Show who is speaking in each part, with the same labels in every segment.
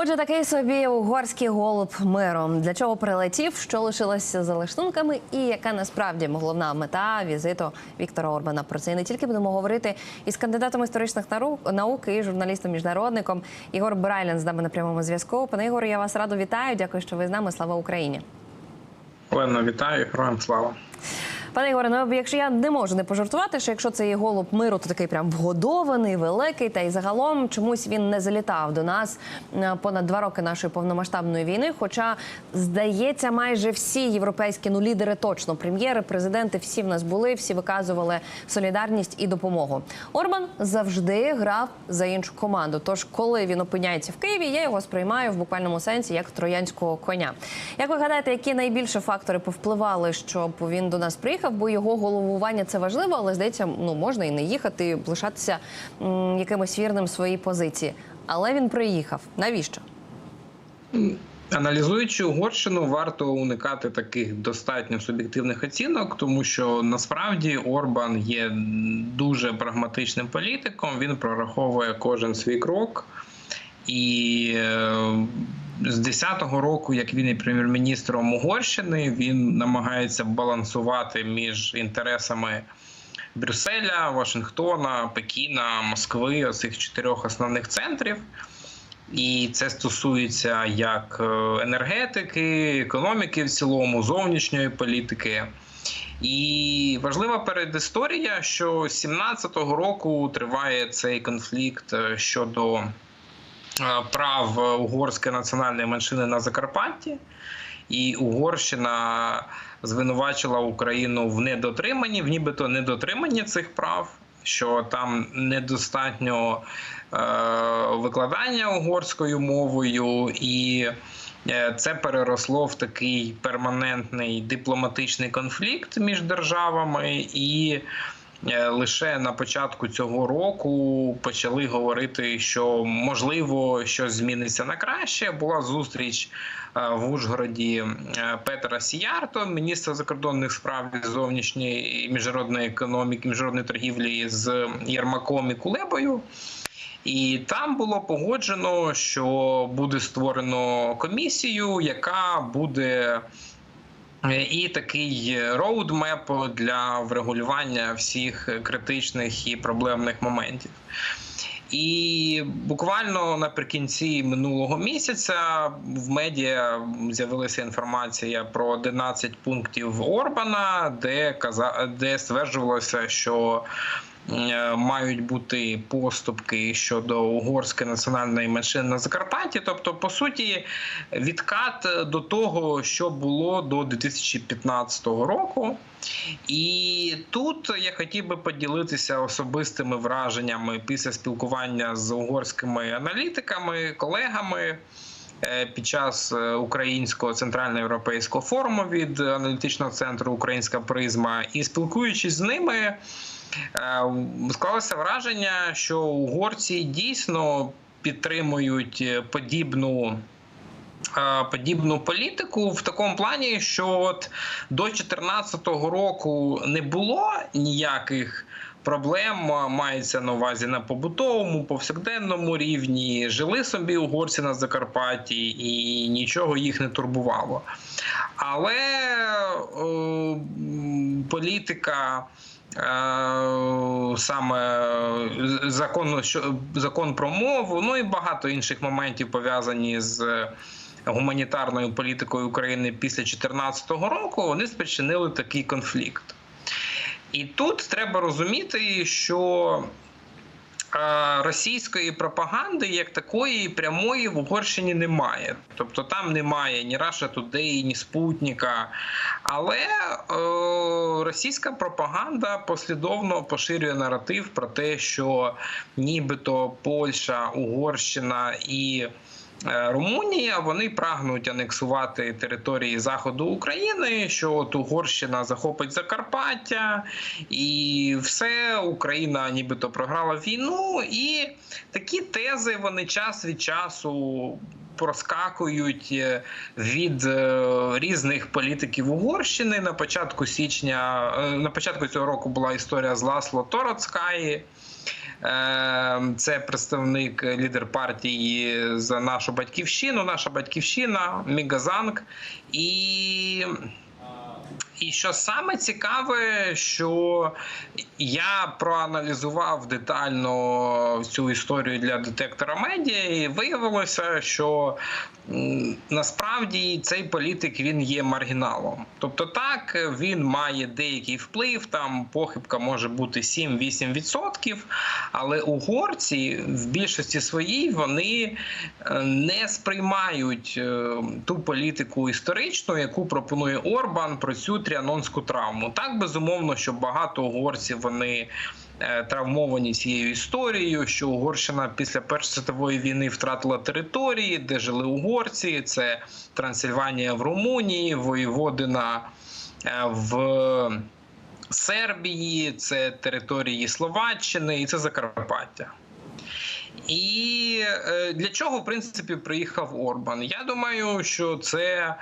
Speaker 1: Отже, такий собі угорський голуб миру. Для чого прилетів, що лишилося за лаштунками, і яка насправді головна мета візиту Віктора Орбана. Про це і не тільки будемо говорити із кандидатом історичних наук, і журналістом міжнародником Ігор Брайлен з нами на прямому зв'язку. Пане Ігорю, я вас радо вітаю. Дякую, що ви з нами. Слава Україні.
Speaker 2: Олено, вітаю, героям слава.
Speaker 1: Пане Ігоре, ну якщо я не можу не пожартувати, що якщо це є голуб миру, то такий прям вгодований, великий, та й загалом чомусь він не залітав до нас е, понад два роки нашої повномасштабної війни. Хоча, здається, майже всі європейські ну лідери точно прем'єри, президенти, всі в нас були, всі виказували солідарність і допомогу. Орбан завжди грав за іншу команду. Тож, коли він опиняється в Києві, я його сприймаю в буквальному сенсі як троянського коня. Як ви гадаєте, які найбільше фактори повпливали, щоб він до нас приїхав? Бо його головування це важливо, але здається, ну можна і не їхати, лишатися якимось вірним своїй позиції. Але він приїхав. Навіщо?
Speaker 2: Аналізуючи Угорщину, варто уникати таких достатньо суб'єктивних оцінок, тому що насправді Орбан є дуже прагматичним політиком. Він прораховує кожен свій крок. І е, з 10-го року, як він є прем'єр-міністром Угорщини, він намагається балансувати між інтересами Брюсселя, Вашингтона, Пекіна, Москви, оцих чотирьох основних центрів. І це стосується як е, енергетики, економіки в цілому, зовнішньої політики. І важлива передісторія, що з 17-го року триває цей конфлікт е, щодо прав угорської національної меншини на Закарпатті. І Угорщина звинувачила Україну в недотриманні, в нібито недотриманні цих прав, що там недостатньо е, викладання угорською мовою, і е, це переросло в такий перманентний дипломатичний конфлікт між державами і. Е, Лише на початку цього року почали говорити, що можливо щось зміниться на краще. Була зустріч е, в Ужгороді е, Петра Сіярто, міністра закордонних справ зовнішньої і міжнародної економіки, міжнародної торгівлі з Єрмаком і Кулебою. І там було погоджено, що буде створено комісію, яка буде і такий роудмеп для врегулювання всіх критичних і проблемних моментів. І буквально наприкінці минулого місяця в медіа з'явилася інформація про 11 пунктів Орбана, де каза... де стверджувалося, що е, мають бути поступки щодо угорської національної меншини на Закарпатті. Тобто, по суті, відкат до того, що було до 2015 року. І тут я хотів би поділитися особистими враженнями після спілкування з угорськими аналітиками, колегами. Е, Під час е, українського центральноєвропейського форуму від аналітичного центру Українська призма, і спілкуючись з ними, е, склалося враження, що угорці дійсно підтримують подібну. Подібну політику в такому плані, що от до 2014 року не було ніяких проблем, мається на увазі на побутовому, повсякденному рівні. Жили собі угорці на Закарпатті, і нічого їх не турбувало. Але е, політика. е, Саме закон, закон про мову, ну і багато інших моментів пов'язані з гуманітарною політикою України після 2014 року, вони спричинили такий конфлікт. І тут треба розуміти, що е, російської пропаганди як такої прямої в Угорщині немає. Тобто там немає ні Russia Today, ні Спутника. Але е, російська пропаганда послідовно поширює наратив про те, що нібито Польща, Угорщина і Е, Румунія вони прагнуть анексувати території заходу України, що от Угорщина захопить Закарпаття, і все Україна нібито програла війну. І такі тези вони час від часу. Проскакують е, від е, різних політиків Угорщини на початку січня, на початку цього року була історія з Ласло Тороцкаї, Це представник е, лідер партії за нашу батьківщину, наша батьківщина Мігазанг. І і що саме цікаве, що я проаналізував детально цю історію для детектора медіа, і виявилося, що насправді цей політик він є маргіналом. Тобто, так він має деякий вплив, там похибка може бути 7-8%, але угорці в більшості своїй вони е, не сприймають е, ту політику історичну, яку пропонує Орбан про цю тріанонську травму. Так безумовно, що багато угорців вони. е, Травмовані цією історією, що Угорщина після Першої світової війни втратила території, де жили угорці. Це Трансильванія в Румунії, Воєводина е, в Сербії, це території Словаччини і це Закарпаття. І е, для чого в принципі приїхав Орбан? Я думаю, що це е,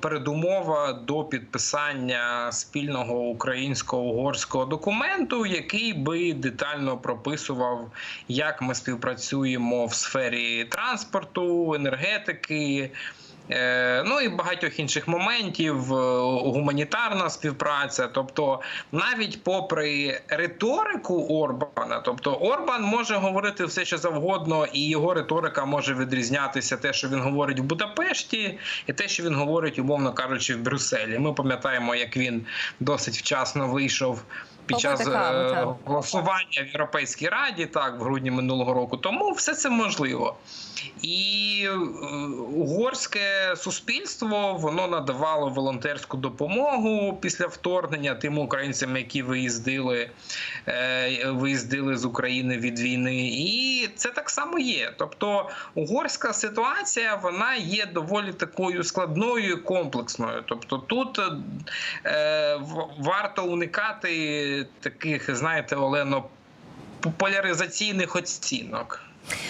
Speaker 2: передумова до підписання спільного українсько-угорського документу, який би детально прописував, як ми співпрацюємо в сфері транспорту, енергетики. Е, Ну і багатьох інших моментів, е, гуманітарна співпраця. Тобто, навіть попри риторику Орбана, тобто Орбан може говорити все, що завгодно, і його риторика може відрізнятися те, що він говорить в Будапешті, і те, що він говорить, умовно кажучи, в Брюсселі. Ми пам'ятаємо, як він досить вчасно вийшов. Під час е, голосування в Європейській Раді, так в грудні минулого року, тому все це можливо. І е, угорське суспільство воно надавало волонтерську допомогу після вторгнення тим українцям, які виїздили, е, виїздили з України від війни. І це так само є. Тобто угорська ситуація вона є доволі такою складною і комплексною. Тобто тут е, варто уникати таких, знаєте, Олено, поляризаційних оцінок.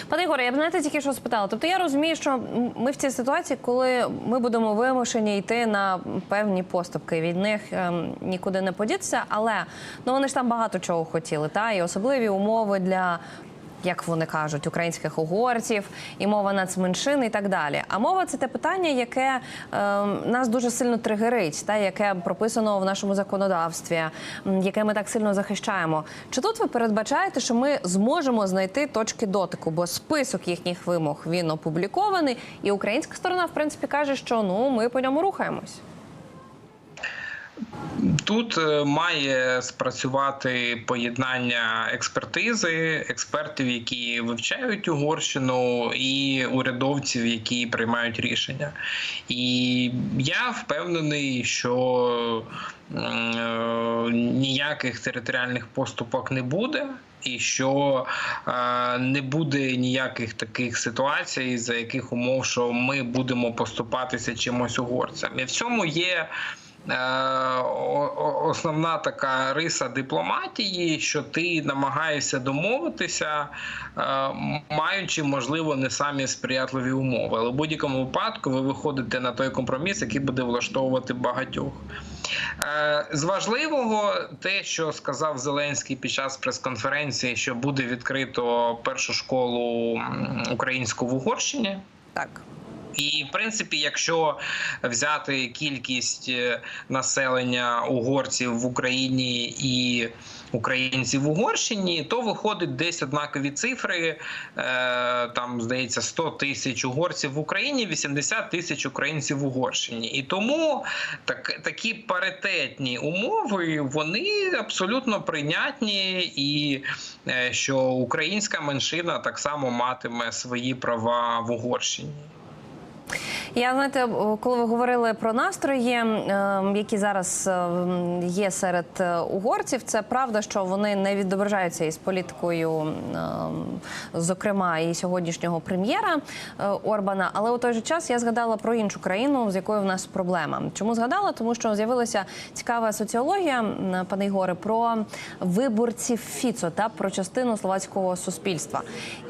Speaker 1: Пане Ігоре, я б знаєте, тільки що спитала. Тобто я розумію, що ми в цій ситуації, коли ми будемо вимушені йти на певні поступки, від них ем, нікуди не подітися, але ну вони ж там багато чого хотіли, та і особливі умови для. Як вони кажуть, українських угорців, і мова нацменшин і так далі. А мова це те питання, яке ем, нас дуже сильно тригерить, та яке прописано в нашому законодавстві, яке ми так сильно захищаємо. Чи тут ви передбачаєте, що ми зможемо знайти точки дотику? Бо список їхніх вимог він опублікований, і українська сторона, в принципі, каже, що ну ми по ньому рухаємось.
Speaker 2: Тут е, має спрацювати поєднання експертизи, експертів, які вивчають Угорщину, і урядовців, які приймають рішення. І я впевнений, що е, ніяких територіальних поступок не буде. І що е, не буде ніяких таких ситуацій, за яких умов, що ми будемо поступатися чимось угорцям. І в цьому є основна така риса дипломатії, що ти намагаєшся домовитися, е, маючи, можливо, не самі сприятливі умови. Але в будь-якому випадку ви виходите на той компроміс, який буде влаштовувати багатьох. Е, З важливого те, що сказав Зеленський під час прес-конференції, що буде відкрито першу школу українську в Угорщині.
Speaker 1: Так.
Speaker 2: І в принципі, якщо взяти кількість е, населення угорців в Україні і українців в Угорщині, то виходить десь однакові цифри. Е, Там здається 100 тисяч угорців в Україні, 80 тисяч українців в Угорщині. І тому так, такі паритетні умови вони абсолютно прийнятні, і е, що українська меншина так само матиме свої права в Угорщині.
Speaker 1: Я знаєте, коли ви говорили про настрої, ем, які зараз ем, є серед е, угорців, це правда, що вони не відображаються із політикою, ем, зокрема і сьогоднішнього прем'єра е, Орбана. Але у той же час я згадала про іншу країну, з якою в нас проблема. Чому згадала? Тому що з'явилася цікава соціологія, пане Ігоре, про виборців Фіцо та про частину словацького суспільства.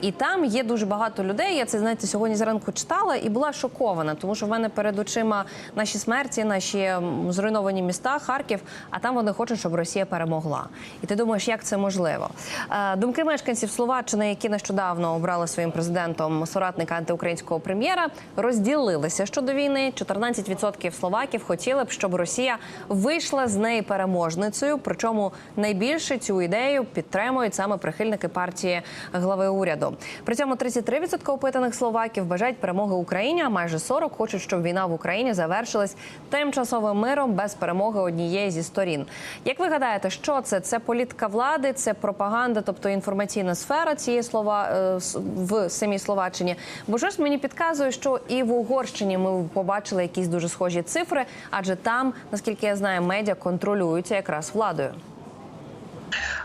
Speaker 1: І там є дуже багато людей. Я це знаєте сьогодні зранку читала і була шокована. Тому що в мене перед очима наші смерті, наші зруйновані міста, Харків. А там вони хочуть, щоб Росія перемогла. І ти думаєш, як це можливо? Е, Думки мешканців Словаччини, які нещодавно обрали своїм президентом соратника антиукраїнського прем'єра, розділилися щодо війни. 14% словаків хотіли б, щоб Росія вийшла з неї переможницею. Причому найбільше цю ідею підтримують саме прихильники партії глави уряду. При цьому 33% опитаних словаків бажають перемоги Україні, а майже 40% хочуть, щоб війна в Україні завершилась тимчасовим миром без перемоги однієї зі сторін. Як ви гадаєте, що це? Це політика влади, це пропаганда, тобто інформаційна сфера цієї слова е, в самій Словаччині? Бо щось мені підказує, що і в Угорщині ми побачили якісь дуже схожі цифри, адже там, наскільки я знаю, медіа контролюються якраз владою.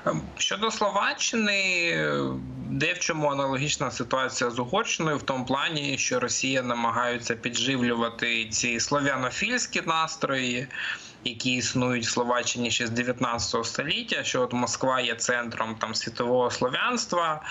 Speaker 2: Ем, Щодо Словаччини, де в чому аналогічна ситуація з Угорщиною, в тому плані, що Росія намагається підживлювати ці слов'янофільські настрої, які існують в Словаччині ще з 19 століття. Що от Москва є центром там світового слов'янства.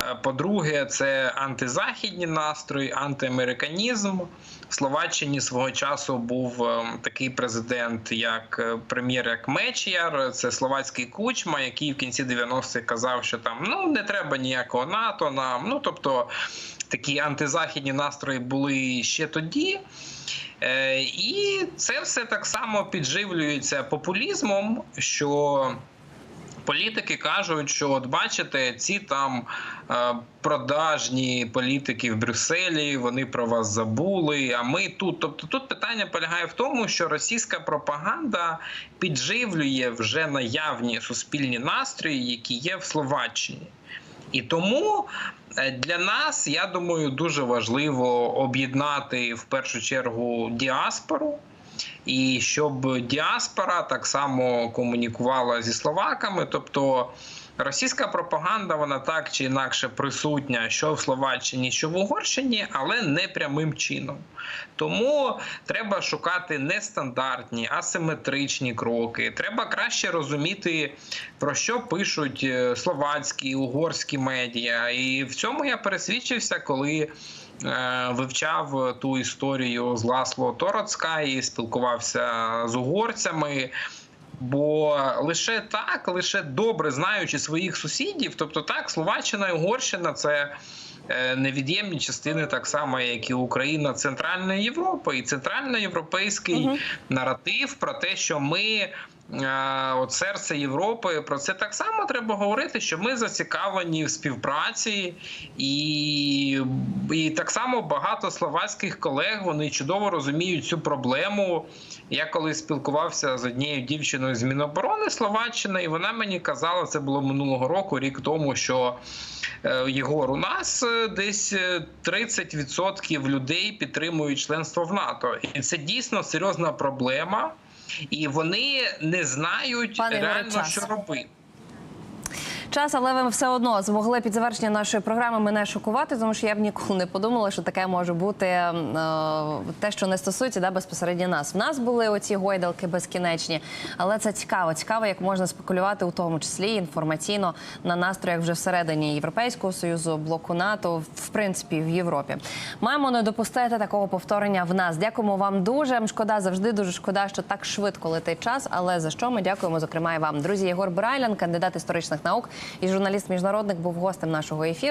Speaker 2: Е, По-друге, це антизахідні настрої, антиамериканізм. В Словаччині свого часу був е, такий президент, як е, прем'єр як Мечяр, це словацький кучма, який в кінці 90-х казав, що там ну не треба ніякого НАТО нам. Ну тобто такі антизахідні настрої були ще тоді. Е, І це все так само підживлюється популізмом, що політики кажуть, що от бачите, ці там е, продажні політики в Брюсселі, вони про вас забули. А ми тут. Тобто тут питання полягає в тому, що російська пропаганда підживлює вже наявні суспільні настрої, які є в Словаччині. І тому для нас, я думаю, дуже важливо об'єднати в першу чергу діаспору. І щоб діаспора так само комунікувала зі словаками, тобто російська пропаганда, вона так чи інакше присутня, що в Словаччині, що в Угорщині, але не прямим чином. Тому треба шукати нестандартні, асиметричні кроки. Треба краще розуміти, про що пишуть е, словацькі, угорські медіа. І в цьому я пересвідчився, коли. е, Вивчав ту історію з Ласло Тороцька і спілкувався з угорцями. Бо лише так, лише добре знаючи своїх сусідів, тобто так, Словаччина і Угорщина це е, невід'ємні частини, так само як і Україна Центральної Європи, і центральноєвропейський
Speaker 1: угу.
Speaker 2: наратив про те, що ми. Е, От серце Європи про це так само треба говорити, що ми зацікавлені в співпраці, і, і так само багато словацьких колег вони чудово розуміють цю проблему. Я коли спілкувався з однією дівчиною з Міноборони Словаччини, і вона мені казала, це було минулого року, рік тому, що е, Єгор, у нас е, десь е, 30% людей підтримують членство в НАТО, і це дійсно серйозна проблема. І вони не знають
Speaker 1: Пане
Speaker 2: реально,
Speaker 1: час.
Speaker 2: що робити.
Speaker 1: Час, але ви все одно змогли під завершення нашої програми мене шокувати, тому що я б ніколи не подумала, що таке може бути е, те, що не стосується да, безпосередньо нас. В нас були оці гойдалки безкінечні, але це цікаво. Цікаво, як можна спекулювати, у тому числі інформаційно на настроях вже всередині Європейського союзу, блоку НАТО, в принципі, в Європі. Маємо не допустити такого повторення в нас. Дякуємо вам дуже. Шкода, завжди дуже шкода, що так швидко летить час. Але за що ми дякуємо, зокрема, і вам, друзі. Єгор Бурайлян, кандидат історичних наук і журналіст міжнародник, був гостем нашого ефіру.